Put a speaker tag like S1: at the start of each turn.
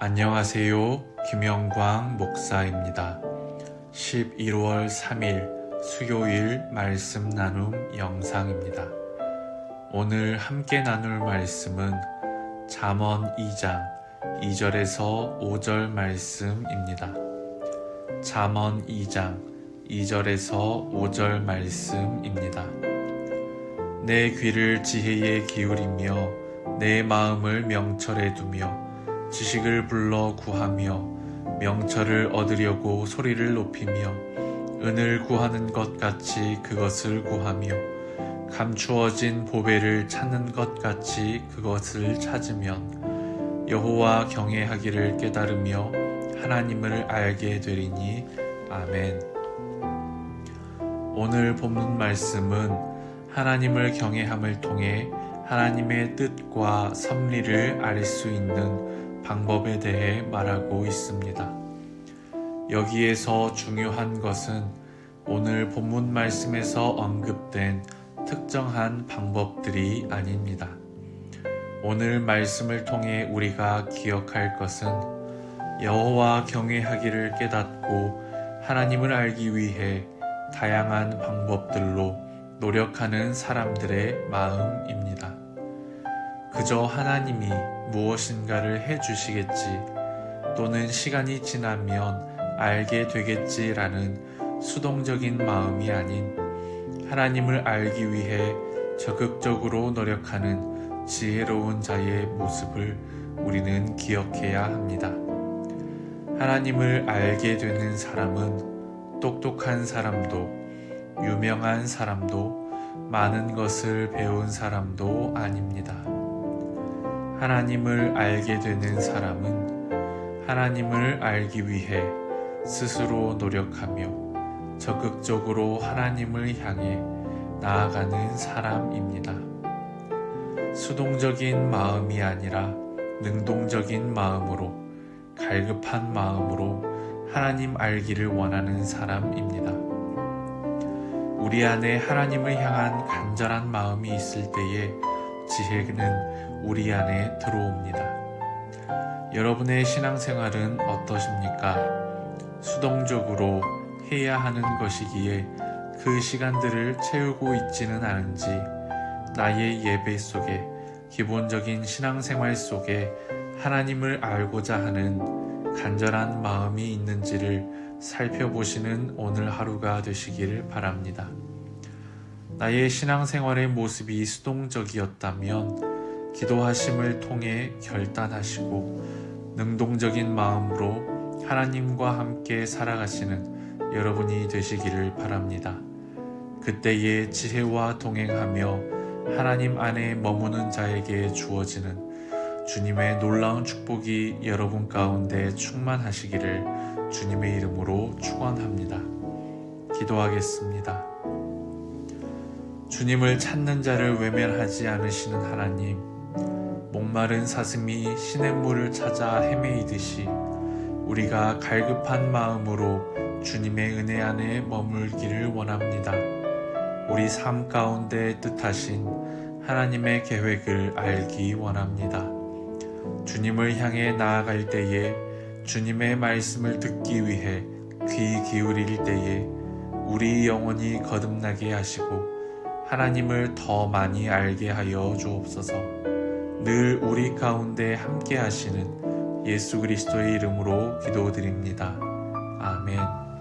S1: 안녕하세요. 김영광 목사입니다. 11월 3일 수요일 말씀 나눔 영상입니다. 오늘 함께 나눌 말씀은 잠언 2장 2절에서 5절 말씀입니다. 잠언 2장 2절에서 5절 말씀입니다. 내 귀를 지혜에 기울이며 내 마음을 명철에 두며 지식을 불러 구하며 명철을 얻으려고 소리를 높이며 은을 구하는 것 같이 그것을 구하며 감추어진 보배를 찾는 것 같이 그것을 찾으면 여호와 경외하기를 깨달으며 하나님을 알게 되리니 아멘. 오늘 본문 말씀은 하나님을 경외함을 통해 하나님의 뜻과 섭리를 알 수 있는 방법에 대해 말하고 있습니다. 여기에서 중요한 것은 오늘 본문 말씀에서 언급된 특정한 방법들이 아닙니다. 오늘 말씀을 통해 우리가 기억할 것은 여호와 경외하기를 깨닫고 하나님을 알기 위해 다양한 방법들로 노력하는 사람들의 마음입니다. 그저 하나님이 무엇인가를 해주시겠지 또는 시간이 지나면 알게 되겠지라는 수동적인 마음이 아닌 하나님을 알기 위해 적극적으로 노력하는 지혜로운 자의 모습을 우리는 기억해야 합니다. 하나님을 알게 되는 사람은 똑똑한 사람도 유명한 사람도 많은 것을 배운 사람도 아닙니다. 하나님을 알게 되는 사람은 하나님을 알기 위해 스스로 노력하며 적극적으로 하나님을 향해 나아가는 사람입니다. 수동적인 마음이 아니라 능동적인 마음으로 갈급한 마음으로 하나님 알기를 원하는 사람입니다. 우리 안에 하나님을 향한 간절한 마음이 있을 때에 지혜는 우리 안에 들어옵니다. 여러분의 신앙생활은 어떠십니까? 수동적으로 해야 하는 것이기에 그 시간들을 채우고 있지는 않은지 나의 예배 속에 기본적인 신앙생활 속에 하나님을 알고자 하는 간절한 마음이 있는지를 살펴보시는 오늘 하루가 되시기를 바랍니다. 나의 신앙생활의 모습이 수동적이었다면 기도하심을 통해 결단하시고 능동적인 마음으로 하나님과 함께 살아가시는 여러분이 되시기를 바랍니다. 그때의 지혜와 동행하며 하나님 안에 머무는 자에게 주어지는 주님의 놀라운 축복이 여러분 가운데 충만하시기를 주님의 이름으로 축원합니다. 기도하겠습니다. 주님을 찾는 자를 외면하지 않으시는 하나님, 목마른 사슴이 시냇물을 찾아 헤매이듯이 우리가 갈급한 마음으로 주님의 은혜 안에 머물기를 원합니다. 우리 삶 가운데 뜻하신 하나님의 계획을 알기 원합니다. 주님을 향해 나아갈 때에 주님의 말씀을 듣기 위해 귀 기울일 때에 우리 영혼이 거듭나게 하시고 하나님을 더 많이 알게 하여 주옵소서 늘 우리 가운데 함께 하시는 예수 그리스도의 이름으로 기도드립니다. 아멘.